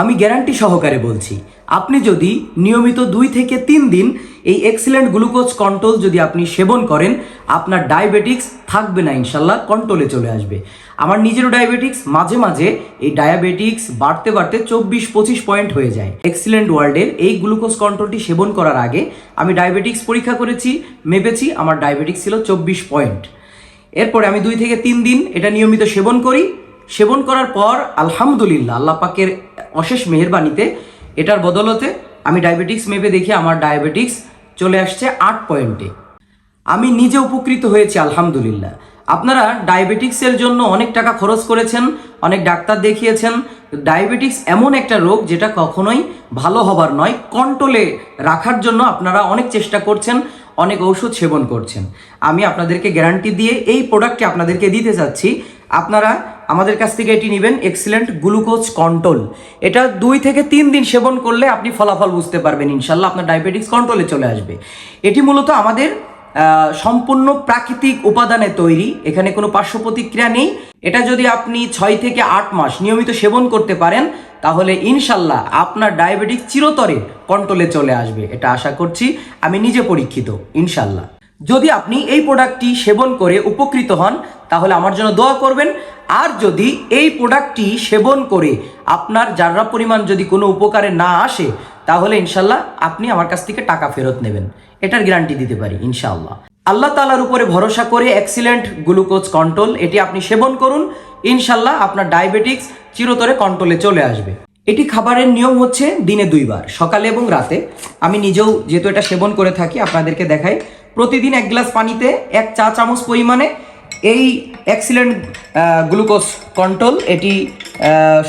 আমি গ্যারান্টি সহকারে বলছি, আপনি যদি নিয়মিত দুই থেকে তিন দিন এই এক্সিলেন্ট গ্লুকোজ কন্ট্রোল যদি আপনি সেবন করেন, আপনার ডায়াবেটিক্স থাকবে না, ইনশাল্লাহ কন্ট্রোলে চলে আসবে। আমার নিজেরও ডায়াবেটিক্স মাঝে মাঝে এই ডায়াবেটিক্স বাড়তে বাড়তে চব্বিশ, পঁচিশ পয়েন্ট হয়ে যায়। এক্সিলেন্ট ওয়ার্ল্ডের এই গ্লুকোজ কন্ট্রোলটি সেবন করার আগে আমি ডায়াবেটিক্স পরীক্ষা করেছি, মেপেছি, আমার ডায়াবেটিক্স ছিল চব্বিশ পয়েন্ট এরপরে আমি দুই থেকে তিন দিন এটা নিয়মিত সেবন করি সেবন করার পর আলহামদুলিল্লাহ, আল্লাহ পাকের অশেষ মেহেরবানিতে এটার বদলতে আমি ডায়াবেটিক্স মেপে দেখি আমার ডায়াবেটিক্স চলে আসছে আট পয়েন্টে। আমি নিজে উপকৃত হয়েছি, আলহামদুলিল্লাহ। আপনারা ডায়াবেটিক্সের জন্য অনেক টাকা খরচ করেছেন, অনেক ডাক্তার দেখিয়েছেন। ডায়াবেটিক্স এমন একটা রোগ যেটা কখনোই ভালো হবার নয় কন্ট্রোলে রাখার জন্য আপনারা অনেক চেষ্টা করছেন, অনেক ঔষধ সেবন করছেন। আমি আপনাদেরকে গ্যারান্টি দিয়ে এই প্রোডাক্টটি আপনাদেরকে দিতে চাচ্ছি আপনারা আমাদের কাছ থেকে এটি নেবেন এক্সিলেন্ট গ্লুকোজ কন্ট্রোল এটা দুই থেকে তিন দিন সেবন করলে আপনি ফলাফল বুঝতে পারবেন, ইনশাল্লাহ আপনার ডায়াবেটিক্স কন্ট্রোলে চলে আসবে। এটি মূলত আমাদের সম্পূর্ণ প্রাকৃতিক উপাদানে তৈরি, এখানে কোনো পার্শ্ব প্রতিক্রিয়া নেই। এটা যদি আপনি ছয় থেকে আট মাস নিয়মিত সেবন করতে পারেন, তাহলে ইনশাল্লাহ আপনার ডায়াবেটিক চিরতরে কন্ট্রোলে চলে আসবে। এটা আশা করছি, আমি নিজে পরীক্ষিত, ইনশাল্লাহ। যদি আপনি এই প্রোডাক্টটি সেবন করে উপকৃত হন তাহলে আমার জন্য দোয়া করবেন। আর যদি এই প্রোডাক্টটি সেবন করে আপনার যারা পরিমাণ যদি কোনো উপকারে না আসে, তাহলে ইনশাল্লাহ আপনি আমার কাছ থেকে টাকা ফেরত নেবেন। এটার গ্যারান্টি দিতে পারি, ইনশাআল্লাহ। আল্লাহ তালার উপরে ভরসা করে এক্সিলেন্ট গ্লুকোজ কন্ট্রোল এটি আপনি সেবন করুন। ইনশাল্লাহ আপনার ডায়াবেটিক্স চিরতরে কন্ট্রোলে চলে আসবে। এটি খাবারের নিয়ম হচ্ছে দিনে দুইবার, সকালে এবং রাতে। আমি নিজেও যেহেতু এটা সেবন করে থাকি, আপনাদেরকে দেখাই। প্রতিদিন এক গ্লাস পানিতে এক চা চামচ পরিমাণে এই এক্সিলেন্ট গ্লুকোজ কন্ট্রোল এটি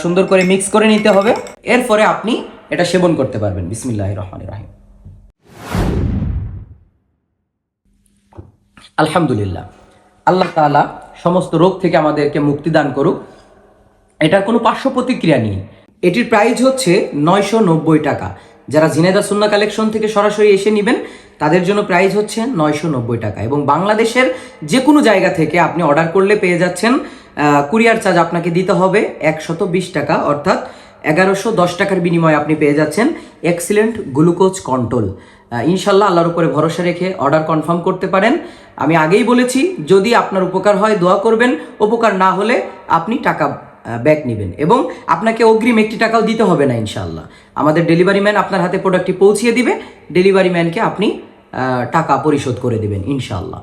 সুন্দর করে মিক্স করে নিতে হবে। এরপরে আপনি এটা সেবন করতে পারবেন। বিসমিল্লাহ রহমান রাহিম। আলহামদুলিল্লাহ। আল্লাহ তাআলা সমস্ত রোগ থেকে আমাদেরকে মুক্তি দান করুক। এটার কোনো পার্শ্ব প্রতিক্রিয়া নেই। এটির প্রাইস হচ্ছে নয়শো নব্বই টাকা। যারা ঝিনেদা সুন্না কালেকশন থেকে সরাসরি এসে নেবেন, তাদের জন্য প্রাইস হচ্ছে নয়শো নব্বই টাকা। এবং বাংলাদেশের যে কোনো জায়গা থেকে আপনি অর্ডার করলে পেয়ে যাচ্ছেন কুরিয়ার চার্জ আপনাকে দিতে হবে একশত বিশ টাকা, অর্থাৎ এগারোশো দশ টাকার বিনিময়ে আপনি পেয়ে যাচ্ছেন এক্সিলেন্ট গ্লুকোজ কন্ট্রোল ইনশাল্লাহ আল্লাহর উপরে ভরসা রেখে অর্ডার কনফার্ম করতে পারেন। আমি আগেই বলেছি, যদি আপনার উপকার হয়, দোয়া করবেন। উপকার না হলে আপনি টাকা ব্যাক নেবেন। এবং আপনাকে অগ্রিম একটি টাকাও দিতে হবে না ইনশাল্লাহ আমাদের ডেলিভারি ম্যান আপনার হাতে প্রোডাক্টটি পৌঁছিয়ে দিবে। ডেলিভারি ম্যানকে আপনি টাকা পরিশোধ করে দেবেন ইনশাল্লাহ